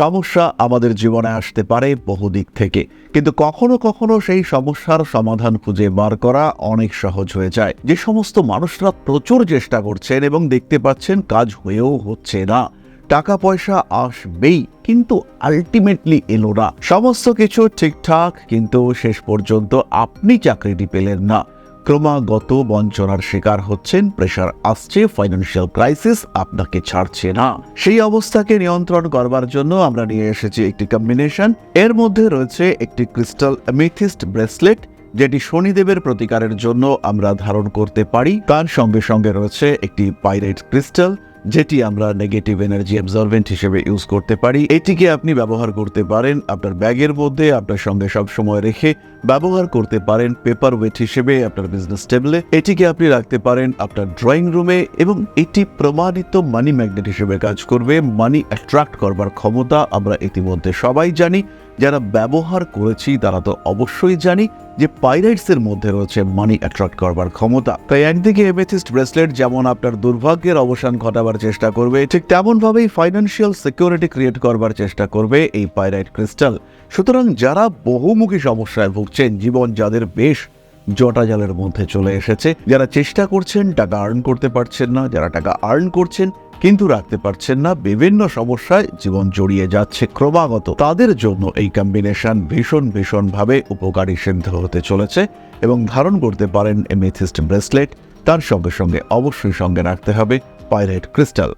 সমস্যা আমাদের জীবনে আসতে পারে বহু দিক থেকে। কিন্তু কখনো কখনো সেই সমস্যার সমাধান খুঁজে বার করা অনেক সহজ হয়ে যায়। যে সমস্ত মানুষরা প্রচুর চেষ্টা করছেন এবং দেখতে পাচ্ছেন কাজ হয়েও হচ্ছে না। টাকা পয়সা আসবেই, কিন্তু আলটিমেটলি এলো না। সমস্ত কিছু ঠিকঠাক, কিন্তু শেষ পর্যন্ত আপনি চাকরিটি পেলেন না। ক্রমাগত বঞ্চনার শিকার হচ্ছেন, প্রেশার আসছে ফাইন্যান্সিয়াল ক্রাইসিস আপনাকে ছাড়ছে না। সেই অবস্থাকে নিয়ন্ত্রণ করবার জন্য আমরা নিয়ে এসেছি একটি কম্বিনেশন এর মধ্যে রয়েছে একটি ক্রিস্টাল অ্যামেথিস্ট ব্রেসলেট যেটি শনিদেবের প্রতিকারের জন্য আমরা ধারণ করতে পারি। তার সঙ্গে সঙ্গে রয়েছে একটি পাইরেট ক্রিস্টাল যেটি আমরা নেগেটিভ এনার্জি অ্যাবজর্ভেন্ট হিসেবে ইউজ করতে পারি, এটিকে আপনি ব্যবহার করতে পারেন আপনার ব্যাগের মধ্যে, আপনার সঙ্গে সব সময় রেখে ব্যবহার করতে পারেন পেপার ওয়েট হিসেবে আপনার বিজনেস টেবলে এটিকে আপনি রাখতে পারেন আপনার ড্রয়িং রুমে এবং এটি প্রমাণিত মানি ম্যাগনেট হিসেবে কাজ করবে। মানি অ্যাট্রাক্ট করবার ক্ষমতা আমরা ইতিমধ্যে সবাই জানি। যারা ব্যবহার করেছি তারা তো অবশ্যই জানি যে পাইরাইটসের মধ্যে রয়েছে মানি অ্যাট্রাক্ট করবার ক্ষমতা। তাই একদিকে এমেথিস্ট ব্রেসলেট যেমন আপনার দুর্ভাগ্যের অবসান ঘটাবার চেষ্টা করবে, ঠিক তেমনভাবেই ফাইন্যান্সিয়াল সিকিউরিটি ক্রিয়েট করবার চেষ্টা করবে এই পাইরাইট ক্রিস্টাল সুতরাং যারা বহুমুখী সমস্যায় ভুগছেন, জীবন যাদের বেশ জটাজালের মধ্যে চলে এসেছে, যারা চেষ্টা করছেন টাকা আর্ন করতে পারছেন না, যারা টাকা আর্ন করছেন কিন্তু রাখতে পারছেন না। বিভিন্ন সমস্যায় জীবন জড়িয়ে যাচ্ছে ক্রমাগত। তাদের জন্য এই কম্বিনেশন ভীষণ ভীষণভাবে উপকারী সিদ্ধ হতে চলেছে এবং ধারণ করতে পারেন এমেথিস্ট ব্রেসলেট তার সঙ্গে সঙ্গে অবশ্যই সঙ্গে রাখতে হবে পাইরেট ক্রিস্টাল